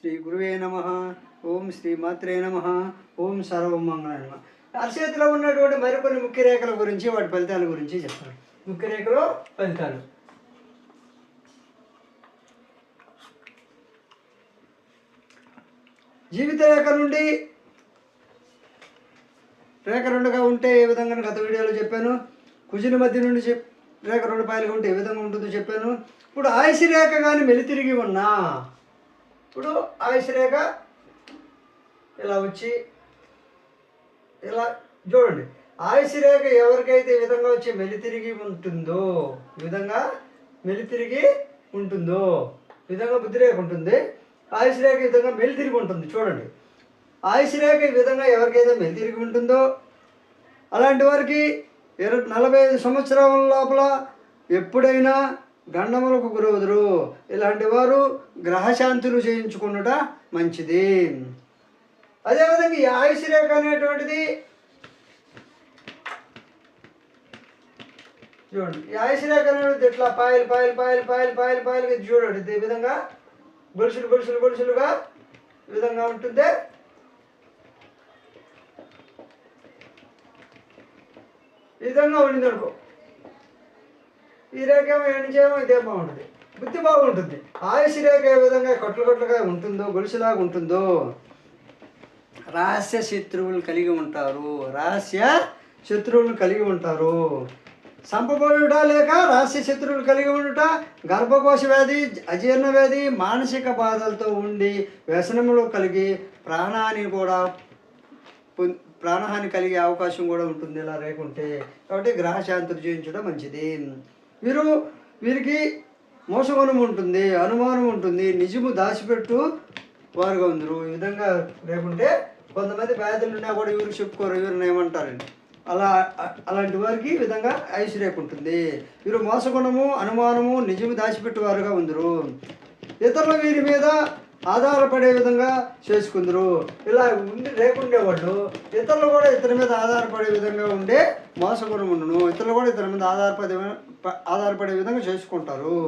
శ్రీ గురువే నమ. ఓం శ్రీ మాత్రే నమ. ఓం సర్వమంగళ నమ. అరచేతిలో ఉన్నటువంటి మరికొన్ని ముఖ్య రేఖల గురించి వాటి ఫలితాల గురించి చెప్తాను. ముఖ్య రేఖలు ఫలితాలు. జీవిత రేఖ నుండి రేఖ రెండుగా ఉంటే ఏ విధంగా గత వీడియోలో చెప్పాను. కుజుని మధ్య నుండి చెప్ రేఖ రెండు పాయలుగా ఉంటే ఏ విధంగా ఉంటుందో చెప్పాను. ఇప్పుడు ఆయుష్ రేఖ కానీ మెలితిరిగి ఉన్నా ఇప్పుడు ఆయుష్ రేఖ ఇలా వచ్చి ఇలా చూడండి. ఆయుష్ రేఖ ఎవరికైతే ఈ విధంగా వచ్చి మెలితిరిగి ఉంటుందో ఈ విధంగా మెలితిరిగి ఉంటుందో ఈ విధంగా బుద్ధిరేఖ ఉంటుంది. ఆయుష్ రేఖ ఈ విధంగా మెలితిరిగి ఉంటుంది. చూడండి. ఆయుష్ రేఖ ఈ విధంగా ఎవరికైతే మెలితిరిగి ఉంటుందో అలాంటి వారికి ఇరవై నలభై ఐదు సంవత్సరాల లోపల ఎప్పుడైనా గండములకు గురవుదురు. ఇలాంటి వారు గ్రహశాంతులు చేయించుకున్నట మంచిది. అదేవిధంగా ఈ ఆయుష్ రేఖ అనేటువంటిది చూడండి. ఈ ఆయుష్ రేఖ అనేటువంటిది ఇట్లా పాయలు పాయలు పాయలు పాయలు పాయలు పాయలు చూడండి. ఈ విధంగా? గొలుసులు గొలుసులు గొలుసులుగా ఈ విధంగా ఉంటుంది. ఈ విధంగా ఉండింది అనుకో ఈ రేఖ ఏమో ఇదే బాగుంటుంది. బుద్ధి బాగుంటుంది. ఆయుష్ రేఖ ఏ విధంగా కొట్లు కొట్లుగా ఉంటుందో గొలుసులాగా ఉంటుందో రహస్య శత్రువులు కలిగి ఉంటారు. రహస్య శత్రువులు కలిగి ఉంటారు. సంపబడుట లేక రహస్య శత్రువులు కలిగి ఉండుట గర్భకోశ వ్యాధి అజీర్ణ వ్యాధి మానసిక బాధలతో ఉండి వ్యసనములు కలిగి ప్రాణాన్ని కూడా ప్రాణహాని కలిగే అవకాశం కూడా ఉంటుంది ఇలా లేకుంటే కాబట్టి గ్రహశాంతులు చేయించడం మంచిది. వీరు వీరికి మోసగుణం ఉంటుంది అనుమానం ఉంటుంది నిజము దాచిపెట్టు వారుగా ఉందరు. ఈ విధంగా లేకుంటే కొంతమంది వ్యాధులు ఉన్నా కూడా వీరికి చెప్పుకోరు వీరిని ఏమంటారండి అలా అలాంటి వారికి ఈ విధంగా ఐసు రేఖ ఉంటుంది. వీరు మోసగుణము అనుమానము నిజము దాచిపెట్టు వారుగా ఉందరు. ఇతరుల వీరి మీద ఆధారపడే విధంగా చేసుకుందరు. ఇలా ఉండి లేకుండేవాళ్ళు ఇతరులు కూడా ఇతని మీద ఆధారపడే విధంగా ఉండే మోసగుణం ఉండును. ఇతరులు కూడా ఇతని మీద ఆధారపడే ఆధారపడే విధంగా చేసుకుంటారు.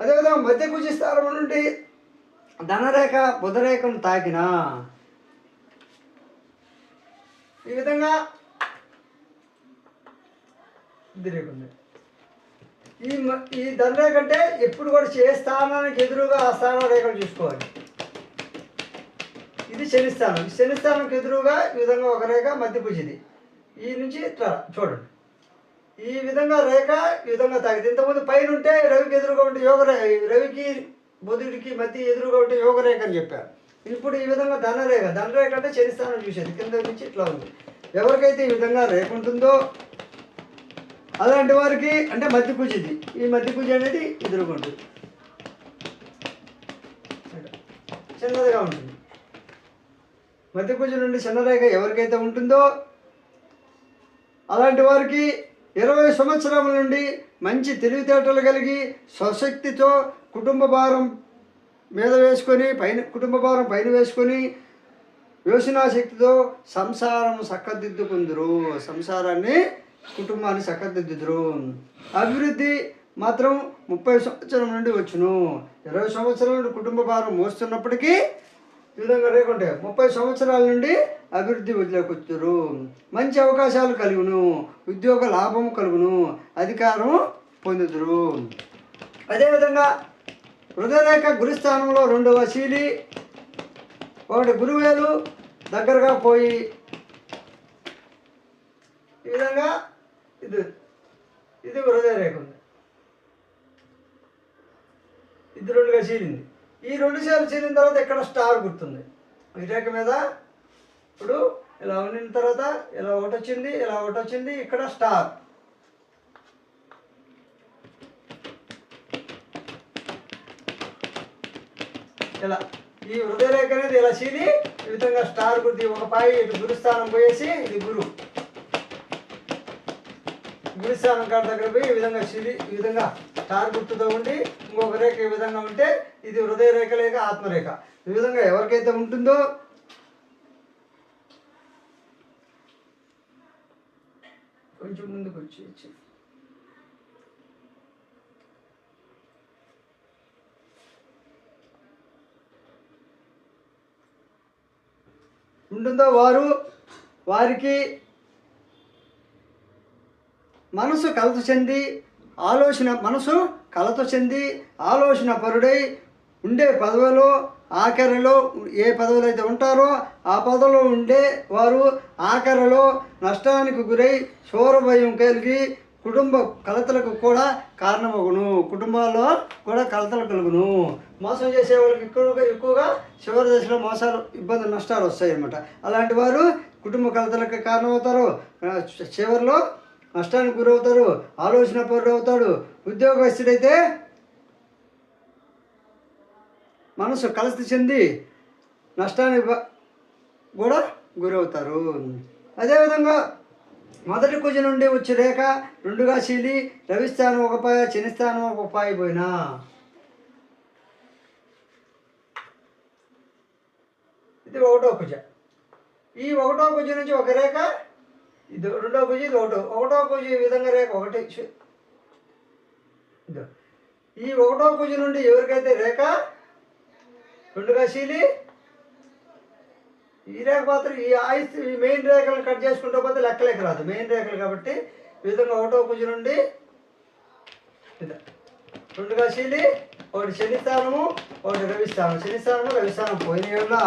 అదేవిధంగా మధ్య కుజిస్తారం నుండి ధనరేఖ బుధరేఖను తాకిన ఈ విధంగా ఇది రేఖ ఉంది ఈ మ- ఈ ధనరేఖ అంటే ఎప్పుడు కూడా ఏ స్థానానికి ఎదురుగా ఆ స్థాన రేఖలు చూసుకోవాలి. ఇది శనిస్థానం. శనిస్థానంకి ఎదురుగా ఈ విధంగా ఒక రేఖ మధ్య ఈ నుంచి ఇట్లా చూడండి. ఈ విధంగా రేఖ ఈ విధంగా తాగింది ఇంతకుముందు పైన ఉంటే రవికి ఎదురుగా ఉంటే యోగ రవికి బుధుడికి మధ్య ఎదురుగా ఉంటే యోగ రేఖ అని చెప్పారు. ఇప్పుడు ఈ విధంగా ధనరేఖ ధనరేఖ అంటే శనిస్థానం చూసేది. కింద నుంచి ఇట్లా ఉంది. ఎవరికైతే ఈ విధంగా రేఖ ఉంటుందో అలాంటి వారికి అంటే మధ్య కుజిది ఈ మధ్య కుజి అనేది ఎదురుగా ఉంటుంది చిన్నదిగా ఉంటుంది. మధ్య కుజి నుండి చిన్న రేఖ ఎవరికైతే ఉంటుందో అలాంటి వారికి ఇరవై సంవత్సరాల నుండి మంచి తెలివితేటలు కలిగి స్వశక్తితో కుటుంబ భారం మీద వేసుకొని పైన కుటుంబ భారం పైన వేసుకొని యోచనాశక్తితో సంసారం చక్కదిద్దుకుందరు సంసారాన్ని కుటుంబాన్ని చక్కదిద్దుదురు అభివృద్ధి మాత్రం ముప్పై సంవత్సరం నుండి వచ్చును. ఇరవై సంవత్సరాల నుండి కుటుంబ భారం మోస్తున్నప్పటికీ ఈ విధంగా లేకుంటే ముప్పై సంవత్సరాల నుండి అభివృద్ధి వదిలేకొచ్చారు మంచి అవకాశాలు కలుగును. ఉద్యోగ లాభం కలుగును. అధికారం పొందుదురు. అదేవిధంగా హృదయరేఖ గురుస్థానంలో రెండవ శీలి ఒకటి గురువేలు దగ్గరగా పోయి ఈ విధంగా ఇది ఇది హృదయరేఖ ఉంది ఇది రెండుగా చీలింది ఈ రెండు సార్లు చీలిన తర్వాత ఇక్కడ స్టార్ గుర్తుంది ఈ రేఖ మీద ఇప్పుడు ఇలా ఉండిన తర్వాత ఇలా ఒకటి వచ్చింది ఇలా ఒకటి వచ్చింది ఇక్కడ స్టార్ ఇలా ఈ హృదయ రేఖ అనేది ఇలా చీలి ఈ విధంగా స్టార్ గుర్తి ఒక పాయి ఇటు గురుస్థానం పోయేసి ఇది గురు గుడిస్థానం కాడ దగ్గర పోయి ఈ విధంగా శిలి ఈ విధంగా టార్ గుర్తుతో ఉండి ఇంకొక రేఖ ఈ విధంగా ఉంటే ఇది హృదయ రేఖ లేక ఆత్మరేఖ. ఈ విధంగా ఎవరికైతే ఉంటుందో కొంచెం ముందుకు వచ్చి. ఉంటుందో వారు వారికి మనసు కలత చెంది ఆలోచన మనసు కలత చెంది ఆలోచన పరుడై ఉండే పదవిలో ఆఖరిలో ఏ పదవులు అయితే ఉంటారో ఆ పదవిలో ఉండే వారు ఆఖరిలో నష్టానికి గురై శోరభయం కలిగి కుటుంబ కలతలకు కూడా కారణమగును. కుటుంబాల్లో కూడా కలతలు కలుగును. మోసం చేసే వాళ్ళకి ఎక్కువగా ఎక్కువగా చివరి దశలో మోసాలు ఇబ్బందులు నష్టాలు వస్తాయి అన్నమాట అలాంటి వారు కుటుంబ కలతలకు కారణమవుతారు. చివరిలో నష్టానికి గురవుతారు ఆలోచన పరుడు అవుతాడు ఉద్యోగస్తుడైతే మనసు కలసి చెంది నష్టానికి కూడా గురవుతారు. అదేవిధంగా మొదటి కుజ నుండి వచ్చి రేఖ రెండుగా చీలి రవిస్థానం ఒక పాయ శనిస్థానం ఒక పాయ పోయినా. ఇది ఒకటో కుజ. ఈ ఒకటో కుజ నుంచి ఒక రేఖ ఇది రెండో భుజి ఇది ఒకటో. ఒకటో భుజి ఈ విధంగా రేఖ ఒకటి. ఈ ఒకటో భుజి నుండి ఎవరికైతే రేఖ? రెండుగా కశీలి ఈ రేఖ మాత్రం ఈ ఆయుస్ ఈ మెయిన్ రేఖలు కట్ చేసుకుంటూ పోతే లెక్కలేక రాదు. మెయిన్ రేఖలు కాబట్టి ఈ విధంగా ఒకటో భుజి నుండి రెండు రెండుగా ఒకటి శని స్థానము ఒకటి రవి స్థానం. శని స్థానము రవి స్థానం పోయిన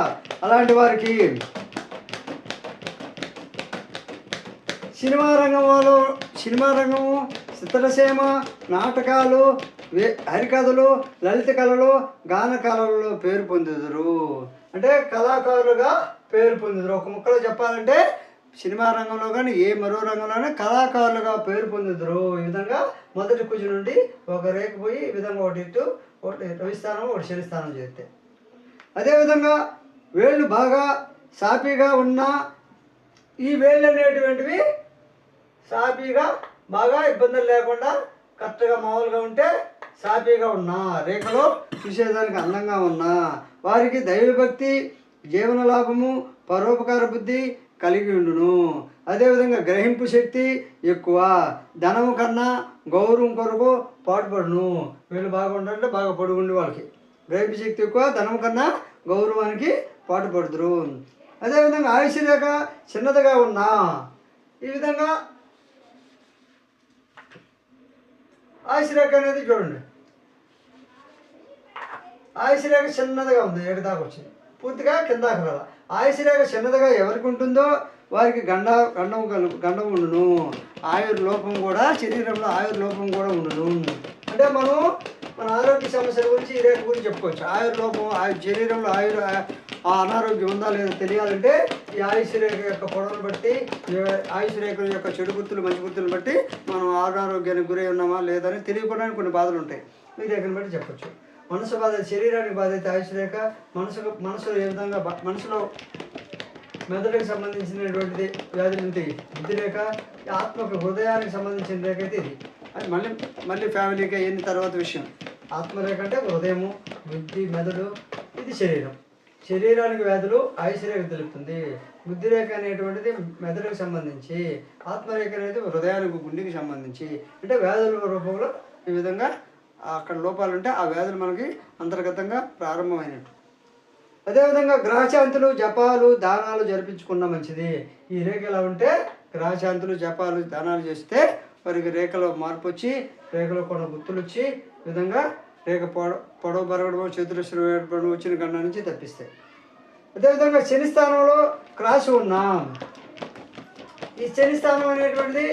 అలాంటి వారికి సినిమా రంగంలో సినిమా రంగము చిత్రసీమ నాటకాలు వే- హరికథలు లలిత కళలు గాన కళలలో పేరు పొందుదురు. అంటే కళాకారులుగా పేరు పొందుదురు. ఒక ముక్కలో చెప్పాలంటే సినిమా రంగంలో కానీ ఏ మరో రంగంలోనే కళాకారులుగా పేరు పొందుదురు. ఈ విధంగా మొదటి కుజు నుండి ఒక రేఖ పోయి ఈ విధంగా ఒకటి ఇటు ఒకటి రవిస్థానం ఒకటి శనిస్థానం చేస్తే. అదేవిధంగా వేళ్ళు బాగా సాపీగా ఉన్న ఈ వేళ్ళు అనేటువంటివి సాఫీగా బాగా ఇబ్బందులు లేకుండా కరెక్ట్గా మామూలుగా ఉంటే సాఫీగా ఉన్నా. రేఖలో చూసేదానికి అందంగా ఉన్నా. వారికి దైవభక్తి జీవన లాభము పరోపకార బుద్ధి కలిగి ఉండును. అదేవిధంగా గ్రహింపు శక్తి ఎక్కువ. ధనము కన్నా గౌరవం కొరకు పాటుపడును. వీళ్ళు బాగా ఉండాలంటే బాగా పొడుగుండి వాళ్ళకి. గ్రహింపు శక్తి ఎక్కువ ధనం కన్నా గౌరవానికి పాటుపడుతురు అదేవిధంగా ఆయుష్ రేఖ చిన్నదిగా ఉన్నా. ఈ విధంగా ఆయుష్ అనేది చూడండి. ఆయుషరేఖ చిన్నదిగా ఉంది ఏడు దాకా వచ్చింది. పూర్తిగా కిందాకు రాల. ఆయుషరేఖ చిన్నదిగా ఎవరికి ఉంటుందో వారికి గండ గండం కలు గండం ఉండును. ఆయుర్లోపం కూడా శరీరంలో ఆయుర్లోపం కూడా ఉండును. అంటే మనం మన ఆరోగ్య సమస్యల గురించి ఈ రేఖ గురించి చెప్పుకోవచ్చు. ఆయుర్ లోపం ఆయు శరీరంలో ఆయుర్ ఆ అనారోగ్యం ఉందా లేదో తెలియాలంటే ఈ ఆయుష్ రేఖ యొక్క పొడవును బట్టి ఆయుష్ రేఖల యొక్క చెడు గుర్తులు మంచి గుర్తులను బట్టి మనం అనారోగ్యానికి గురై ఉన్నామా లేదని తెలియకుండానే కొన్ని బాధలు ఉంటాయి. ఈ రేఖను బట్టి చెప్పొచ్చు. మనసు బాధ శరీరానికి బాధ అయితే ఆయుష్ రేఖ మనసుకు మనసులో ఏ విధంగా మనసులో మెదడుకి సంబంధించినటువంటిది వ్యాధులు ఉంటాయి బుద్ధి రేఖ ఆత్మకు హృదయానికి సంబంధించిన రేఖ అయితే ఇది. అది మళ్ళీ మళ్ళీ ఫ్యామిలీకి అయిన తర్వాత విషయం. ఆత్మరేఖ అంటే హృదయము బుద్ధి మెదడు ఇది శరీరం. శరీరానికి వ్యాధులు ఆయుష్ తెలుపుతుంది. బుద్ధి రేఖ అనేటువంటిది మెదడుకు సంబంధించి ఆత్మరేఖ అనేది హృదయానికి గుండెకి సంబంధించి. అంటే వ్యాధుల రూపంలో ఈ విధంగా అక్కడ లోపాలు ఉంటే ఆ వ్యాధులు మనకి అంతర్గతంగా ప్రారంభమైనట్టు. అదేవిధంగా గ్రహశాంతులు జపాలు దానాలు జరిపించుకున్న మంచిది. ఈ రేఖ ఎలా ఉంటే గ్రహశాంతులు జపాలు దానాలు చేస్తే వారికి రేఖలో మార్పు వచ్చి రేఖలో కొన్ని గుర్తులు వచ్చి విధంగా రేఖ పొడ పొడవు పెరగడము చతురస్రం ఏర్పడడం వచ్చిన గండ నుంచి తప్పిస్తాయి. అదేవిధంగా శని స్థానంలో క్రాస్ ఉన్నాం. ఈ శని స్థానం అనేటువంటిది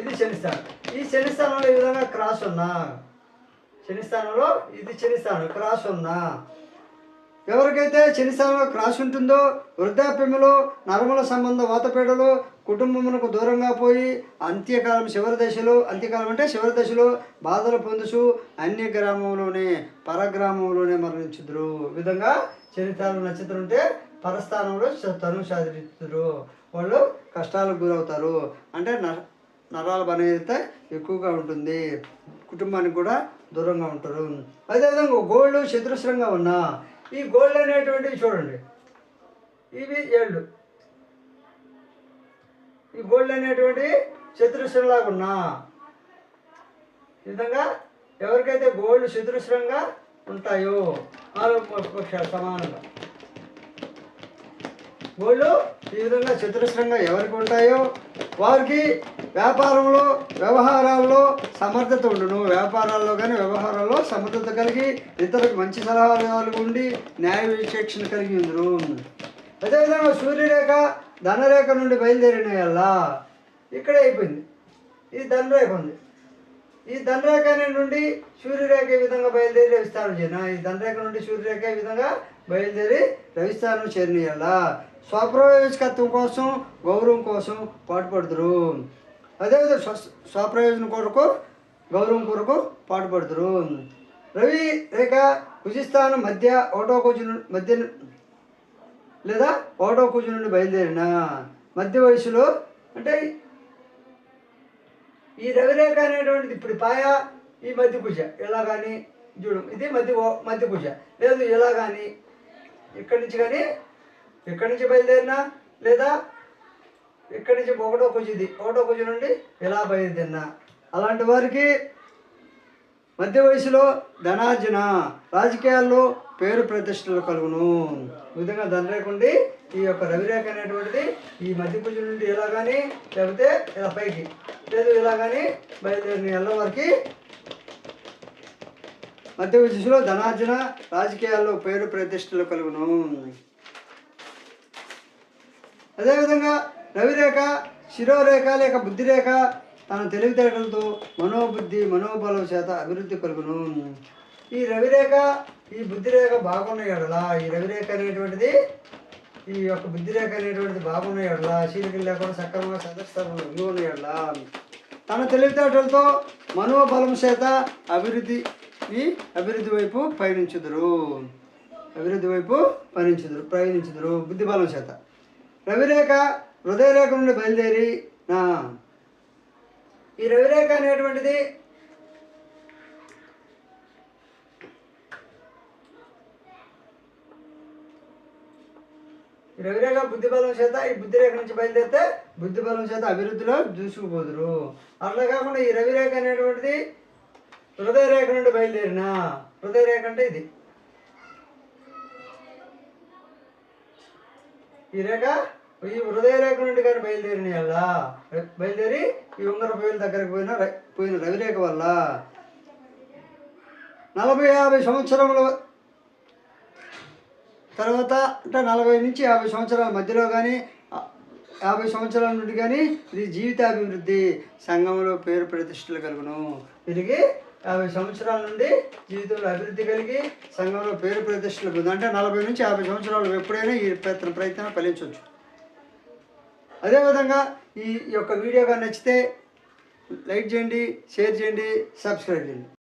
ఇది శని స్థానం. ఈ శని స్థానంలో ఈ విధంగా క్రాస్ ఉన్నా. శని స్థానంలో ఇది శని స్థానం క్రాస్ ఉన్నా. ఎవరికైతే శని స్థానంలో క్రాస్ ఉంటుందో వృద్ధాప్యములు నరముల సంబంధ వాతపేడలు కుటుంబమునకు దూరంగా పోయి అంత్యకాలం చివరి దశలో అంత్యకాలం అంటే చివరి దశలో బాధలు పొందుచు అన్య గ్రామంలోనే పరగ్రామంలోనే మరణించుదురు. ఈ విధంగా చరిత్రలు నక్షత్రం ఉంటే పరస్థానంలో తను సాధిస్తురు వాళ్ళు కష్టాలకు గురవుతారు. అంటే నర నరాల బలం అయితే ఎక్కువగా ఉంటుంది. కుటుంబానికి కూడా దూరంగా ఉంటారు. అదేవిధంగా గోల్డ్ చతురస్రంగా ఉన్నా ఈ గోల్డ్ అనేటువంటివి చూడండి. ఇవి ఏళ్ళు. ఈ గోల్డ్ అనేటువంటి శత్రుశ్రంలాగా ఉన్నా. ఈ విధంగా ఎవరికైతే గోల్డ్ శత్రుశ్రంగా ఉంటాయో నాలుగు పక్షాలు సమానంగా. గోళ్ళు ఈ విధంగా చతురస్రంగా ఎవరికి ఉంటాయో వారికి వ్యాపారంలో వ్యవహారాల్లో సమర్థత ఉండును. వ్యాపారాల్లో కానీ వ్యవహారాల్లో సమర్థత కలిగి ఇతరులకు మంచి సలహాలు ఉండి న్యాయ విచక్షణ కలిగి ఉందరు అదేవిధంగా సూర్యరేఖ ధనరేఖ నుండి బయలుదేరిన ఎలా ఇక్కడే అయిపోయింది. ఇది ధనరేఖ ఉంది. ఈ ధనరేఖ నుండి సూర్యరేఖ ఈ విధంగా బయలుదేరి రవిస్థానం చేరిన. ఈ ధనరేఖ నుండి సూర్యరేఖ ఈ విధంగా బయలుదేరి రవిస్థానం చేరిన స్వప్రయోజకత్వం కోసం గౌరవం కోసం పాటుపడుతురు అదేవిధంగా స్వ స్వప్రయోజనం కొరకు గౌరవం కొరకు పాటుపడుతురు రవి రేఖ కుజిస్థానం మధ్య ఒకటో కుజు మధ్య లేదా ఒకటో కుజు నుండి బయలుదేరిన? మధ్య వయసులో అంటే ఈ రవిరేఖ అనేటువంటిది ఇప్పుడు పాయ ఈ మధ్య కుజ ఇలా కానీ చూడు ఇది మధ్య మధ్య కుజ లేదు ఇలా కానీ ఇక్కడి నుంచి కానీ ఇక్కడి నుంచి బయలుదేరినా? లేదా ఇక్కడి నుంచి ఒకటో కుజుది ఒకటో కుజ నుండి ఇలా బయలుదేరినా? అలాంటి వారికి మధ్య వయసులో ధనార్జన రాజకీయాల్లో పేరు ప్రతిష్టలు కలుగును. ఈ విధంగా ధనరేఖ ఈ యొక్క రవిరేఖ అనేటువంటిది ఈ మధ్య పూజ నుండి ఇలా కానీ లేకపోతే ఇలా పైకి లేదు ఇలా కానీ బయలుదేరిన ఎల్లవారికి మధ్య పూజలో ధనార్జన రాజకీయాల్లో పేరు ప్రతిష్టలు కలుగును. అదేవిధంగా రవిరేఖ శిరోరేఖ లేక బుద్ధిరేఖ తన తెలివితేటలతో మనోబుద్ధి మనోబలం చేత అభివృద్ధి కలుగును. ఈ రవిరేఖ ఈ బుద్ధిరేఖ బాగున్న ఎడల ఈ రవిరేఖ అనేటువంటిది ఈ యొక్క బుద్ధిరేఖ అనేటువంటిది బాగున్న ఎడల చీలికలు లేకుండా సక్రమంగా సదస్థానంలో ఉండి ఉన్న ఎడల తన తెలివితేటలతో మనోబలం చేత అభివృద్ధి ఈ అభివృద్ధి వైపు పయనించుదురు. అభివృద్ధి వైపు పయనించుదురు ప్రయాణించుదురు బుద్ధిబలం చేత. రవిరేఖ హృదయరేఖ నుండి బయలుదేరి నా. ఈ రవిరేఖ అనేటువంటిది రవిరేఖ బుద్ధిబలం చేత ఈ బుద్ధిరేఖ నుంచి బయలుదేరితే బుద్ధిబలం చేత అభివృద్ధిలో దూసుకుపోదురు. అట్లా కాకుండా ఈ రవిరేఖ అనేటువంటిది హృదయరేఖ నుండి బయలుదేరిన హృదయరేఖ అంటే ఇది. ఈ రేఖ ఈ హృదయ రేఖ నుండి కానీ బయలుదేరిన వల్ల బయలుదేరి ఈ ఉంగర పేరు దగ్గరకు పోయిన పోయిన రవిరేఖ వల్ల నలభై యాభై సంవత్సరముల తర్వాత అంటే నలభై నుంచి యాభై సంవత్సరాల మధ్యలో కానీ యాభై సంవత్సరాల నుండి కానీ ఇది జీవితాభివృద్ధి సంఘంలో పేరు ప్రతిష్టలు కలుగును. వీరికి యాభై సంవత్సరాల నుండి జీవితంలో అభివృద్ధి కలిగి సంఘంలో పేరు ప్రతిష్టలు కలుగును. అంటే నలభై నుంచి యాభై సంవత్సరాలు ఎప్పుడైనా ఈ ప్రయత్నం ప్రయత్నం ఫలించవచ్చు. అదేవిధంగా ఈ యొక్క వీడియో కానీ నచ్చితే లైక్ చేయండి షేర్ చేయండి సబ్స్క్రైబ్ చేయండి.